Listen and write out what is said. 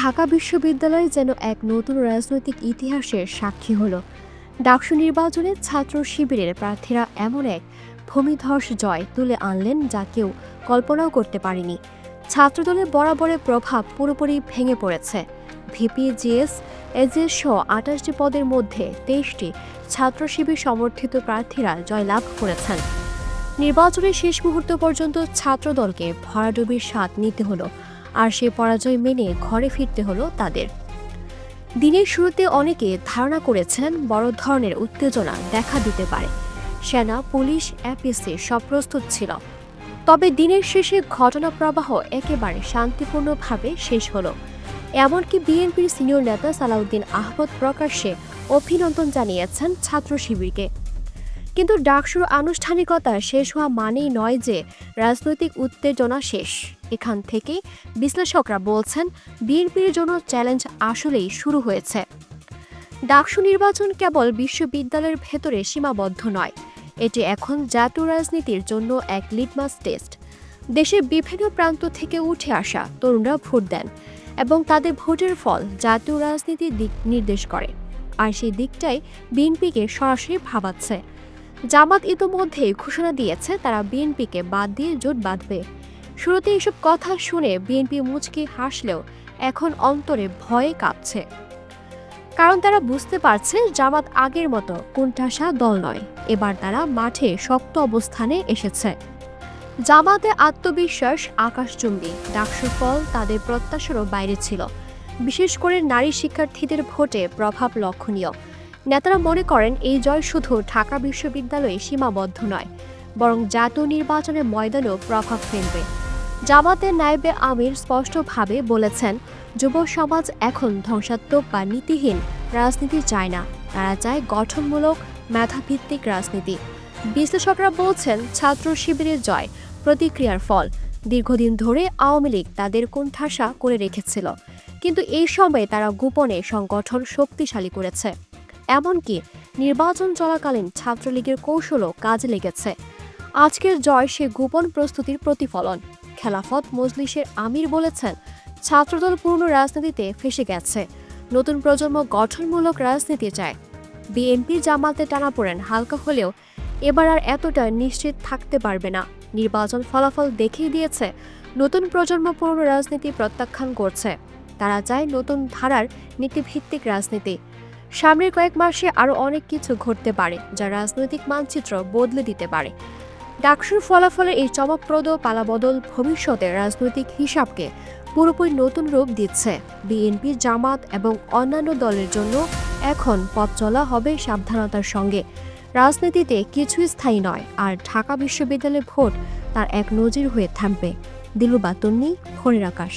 ঢাকা বিশ্ববিদ্যালয় যেন এক নতুন রাজনৈতিক ইতিহাসের সাক্ষী হলো। ডাকসু নির্বাচনে ছাত্র শিবিরের প্রার্থীরা এমন এক ভূমিধস জয় তুলে আনলেন যা কেউ কল্পনাও করতে পারেনি। ছাত্রদলের বরাবরের প্রভাব পুরোপুরি ভেঙে পড়েছে। ভিপি জিএস এজেস সহ আঠাশটি পদের মধ্যে তেইশটি ছাত্র শিবির সমর্থিত প্রার্থীরা জয়লাভ করেছেন। নির্বাচনের শেষ মুহূর্ত পর্যন্ত ছাত্রদলকে ভরাডুবির স্বাদ নিতে হলো। আর সে পরাজয় মেনে ঘরে ফিরতে হলো তাদের। দিনের শুরুতে অনেকে ধারণা করেছেন বড় ধরনের উত্তেজনা দেখা দিতে পারে। সেনা, পুলিশ অ্যাপিসি সব প্রস্তুত ছিল। তবে দিনের শেষে ঘটনা প্রবাহ একেবারে শান্তিপূর্ণভাবে শেষ হলো। এমনকি বিএনপির সিনিয়র নেতা সালাউদ্দিন আহমদ প্রকাশ্যে অভিনন্দন জানিয়েছেন ছাত্র শিবিরকে। কিন্তু ডাকসুর আনুষ্ঠানিকতা শেষ হওয়া মানেই নয় যে রাজনৈতিক উত্তেজনা শেষ। এখান থেকে বিশ্লেষকরা বলছেন, বিএনপির জন্য চ্যালেঞ্জ আসলেই শুরু হয়েছে। ডাকসু নির্বাচন কেবল বিশ্ববিদ্যালয়ের ভেতরে সীমাবদ্ধ নয়, এটি এখন জাতীয় রাজনীতির জন্য এক লিটমাস টেস্ট। দেশের বিভিন্ন প্রান্ত থেকে উঠে আসা তরুণরা ভোট দেন এবং তাদের ভোটের ফল জাতীয় রাজনীতির দিক নির্দেশ করে। আর সেই দিকটাই বিএনপিকে সরাসরি ভাবাচ্ছে। জামাত ইতোমধ্যেই ঘোষণা দিয়েছে, তারা বিএনপিকে বাদ দিয়ে জোট বাঁধবে। শুরুতে এসব কথা শুনে বিএনপি মুচকি হাসলেও এখন অন্তরে ভয়ে কাঁপছে। কারণ তারা বুঝতে পারছে জামাত আগের মতো কোণঠাসা দল নয়, এবার তারা মাঠে শক্ত অবস্থানে এসেছে। জামাতে আত্মবিশ্বাস, আকাশচুম্বী ডাকসুর ফল তাদের প্রত্যাশারও বাইরে ছিল। বিশেষ করে নারী শিক্ষার্থীদের ভোটে প্রভাব লক্ষণীয়। নেতারা মনে করেন এই জয় শুধু ঢাকা বিশ্ববিদ্যালয়ে সীমাবদ্ধ নয়, বরং জাতীয় নির্বাচনের ময়দানেও প্রভাব ফেলবে। জামাতের নায়েবে আমির স্পষ্টভাবে বলেছেন, যুব সমাজ এখন ধ্বংসাত্মক বা নীতিহীন, রাজনীতি চায় না। তারা চায় গঠনমূলক, মেধাভিত্তিক রাজনীতি। বিশ্লেষকরা বলছেন, ছাত্র শিবিরের জয় প্রতিক্রিয়ার ফল। দীর্ঘদিন ধরে আওয়ামী লীগ তাদের কোণঠাসা করে রেখেছিল। কিন্তু এই সময়ে তারা গোপনে সংগঠন শক্তিশালী করেছে। এমনকি নির্বাচন চলাকালীন ছাত্রলীগের কৌশলও কাজে লেগেছে। আজকের জয় সে গোপন প্রস্তুতির প্রতিফলন। খেলাফত মজলিসের আমির বলেছেন, ছাত্রদল পুরনো রাজনীতিতে ফেসে গেছে। নতুন প্রজন্ম গঠনমূলক রাজনীতি চায়। বিএনপি জামাতে টানা পড়েন হালকা হলেও এবার আর এতটা নিশ্চিত থাকতে পারবে না। নির্বাচন ফলাফল দেখিয়ে দিয়েছে, নতুন প্রজন্ম পুরনো রাজনীতি প্রত্যাখ্যান করছে। তারা চায় নতুন ধারার নীতিভিত্তিক রাজনীতি। সামনের কয়েক মাসে আরও অনেক কিছু ঘটতে পারে, যা রাজনৈতিক মানচিত্র বদলে দিতে পারে। ডাকসুর ফলাফলের এই চমকপ্রদ পালাবদল ভবিষ্যতের রাজনৈতিক হিসাবকে পুরোপুরি নতুন রূপ দিচ্ছে। বিএনপি জামাত এবং অন্যান্য দলের জন্য এখন পথ চলা হবে সাবধানতার সঙ্গে। রাজনীতিতে কিছুই স্থায়ী নয়, আর ঢাকা বিশ্ববিদ্যালয়ের ভোট তার এক নজির হয়ে থাকবে দিলুবাতন্নি খনির আকাশ।